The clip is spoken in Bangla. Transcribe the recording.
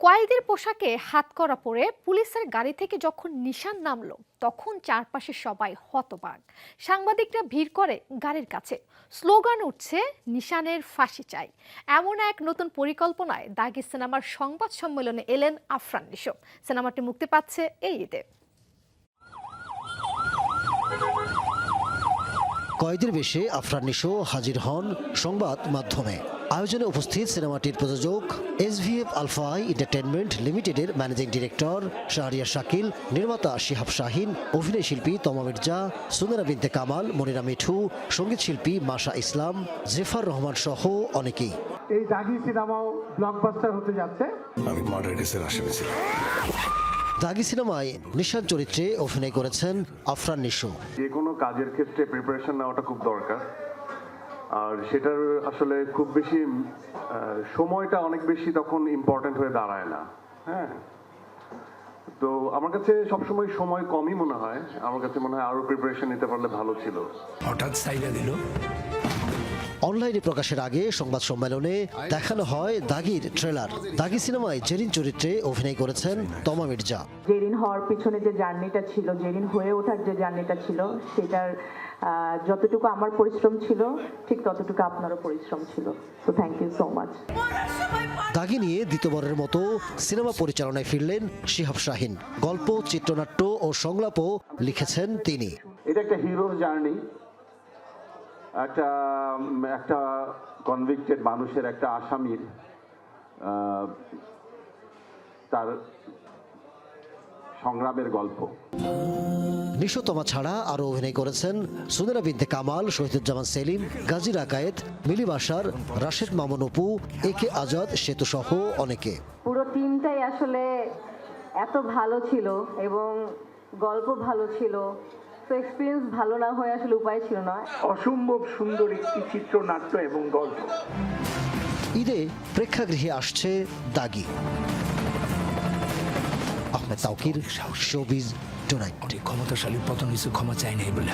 কয়েদির পোশাকে হাতকড়া পরে পুলিশের গাড়ি থেকে যখন নিশান নামলো, তখন চারপাশে সবাই হতবাক। সাংবাদিকরা ভিড় করে গাড়ির কাছে। স্লোগান উঠছে, নিশানের ফাঁসি চাই। এমন এক নতুন পরিকল্পনায় দাগি সিনেমার সংবাদ সম্মেলনে এলেন আফরান নিশো। সিনেমাটি মুক্তি পাচ্ছে এই ঈদে। কয়েদের বেশে আফরান নিশো হাজির হন সংবাদ মাধ্যমে। আয়োজনে উপস্থিত সিনেমাটির প্রযোজক এস এসভিএফ আলফাই এন্টারটেনমেন্ট লিমিটেডের ম্যানেজিং ডিরেক্টর শাহরিয়া শাকিল নির্মাতা শিহাব শাহিন অভিনয় শিল্পী তমা মির্জা সুনেরা বিনতে কামাল মনিরা মিঠু সংগীত শিল্পী মাশা ইসলাম জেফার রহমান সহ অনেকেই। এই দাগি সিনেমাও ব্লকবাস্টার হতে যাচ্ছে। আমি মার্ডার কেসের আসামি ছিলাম। দাগি সিনেমায় নিশান চরিত্রে অভিনয় করেছেন আফরান নিশো। যে কোনো কাজের ক্ষেত্রে প্রিপারেশন নেওয়াটা খুব দরকার। আর সেটার আসলে খুব বেশি সময়টা অনেক বেশি তখন ইম্পর্ট্যান্ট হয়ে দাঁড়ায় না। হ্যাঁ? তো আমার কাছে সবসময় সময় কমই মনে হয়। আমার কাছে মনে হয় আরও প্রিপারেশন নিতে পারলে ভালো ছিল। হঠাৎ সাইডা দিল। অনলাইনে প্রকাশের আগে সংবাদ সম্মেলনে দেখানো হয় দাগির ট্রেলার। দাগি সিনেমায় জেরিন চরিত্রে অভিনয় করেছেন তমা মির্জা। জেরিন হওয়ার পিছনে যে জার্নিটা ছিল জেরিন হয়ে ওঠার যে জার্নিটা ছিল সেটার যতটুকু আমার পরিশ্রম ছিল ঠিক ততটুকু আপনারও পরিশ্রম ছিল। তো থ্যাংক ইউ সো মাচ দাগি নিয়ে দ্বিতীয়বারের মতো সিনেমা পরিচালনায় ফিরলেন শিহাব শাহিন। গল্প চিত্রনাট্য ও সংলাপও লিখেছেন তিনি। এটা একটা হিরোর জার্নি। একটা একটা কনভিক্টেড মানুষের একটা আসামির তার সংগ্রামের গল্প। নিশোতমা ছাড়া আরও অভিনয় করেছেন সুনেরা বিনতে কামাল শহীদুজ্জামান সেলিম গাজী রাকায়েত মিলি বাসার রাশেদ মামুন অপু এ কে আজাদ সেতু সহ অনেকে। পুরো টিমটাই আসলে এত ভালো ছিল এবং গল্প ভালো ছিল। তো এক্সপিরিয়েন্স ভালো না হয়ে আসলে উপায় ছিল না। অসম্ভব সুন্দর একটি চিত্রনাট্য এবং গল্প। ঈদে প্রেক্ষাগৃহে আসছে দাগি। আহমেদ তাওকির শোবিজ টুনাইট ক্ষমতাশালী পতন কিছু ক্ষমা চাই নাই বলে।